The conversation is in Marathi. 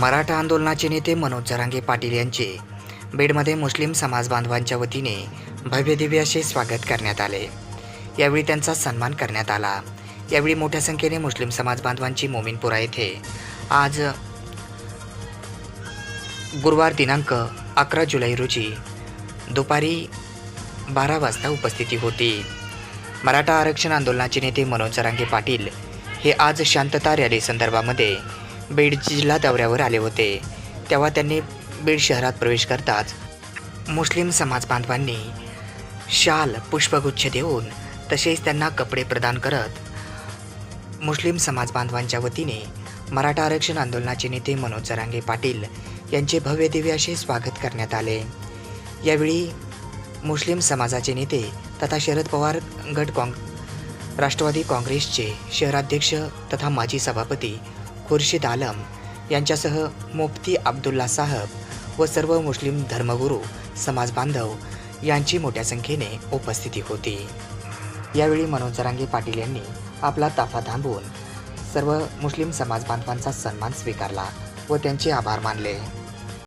मराठा आंदोलनाचे नेते मनोज जरांगे पाटील यांचे. बीडमध्ये मुस्लिम समाज बांधवांच्या वतीने भव्यदिव्य असे स्वागत करण्यात आले. यावेळी त्यांचा सन्मान करण्यात आला. यावेळी मोठ्या संख्येने मुस्लिम समाज बांधवांची मोमीनपुरा येथे. आज गुरुवार दिनांक अकरा जुलै रोजी दुपारी बारा वाजता उपस्थिती होती. मराठा आरक्षण आंदोलनाचे नेते मनोज जरांगे पाटील हे आज शांतता रॅली संदर्भामध्ये बीड जिल्हा दौऱ्यावर आले होते. तेव्हा त्यांनी बीड शहरात प्रवेश करताच मुस्लिम समाज बांधवांनी शाल पुष्पगुच्छ देऊन तसेच त्यांना कपडे प्रदान करत मुस्लिम समाज बांधवांच्या वतीने मराठा आरक्षण आंदोलनाचे नेते मनोज जरांगे पाटील यांचे भव्य दिव्य असे स्वागत करण्यात आले. यावेळी मुस्लिम समाजाचे नेते तथा शरद पवार गट काँग राष्ट्रवादी काँग्रेसचे शहराध्यक्ष तथा माजी सभापती खुर्शीद आलम यांच्यासह मुफ्ती अब्दुल्ला साहब व सर्व मुस्लिम धर्मगुरू समाज बांधव यांची मोठ्या संख्येने उपस्थिती होती. यावेळी मनोज जरांगे पाटील यांनी आपला ताफा थांबवून सर्व मुस्लिम समाज बांधवांचा सन्मान स्वीकारला व त्यांचे आभार मानले.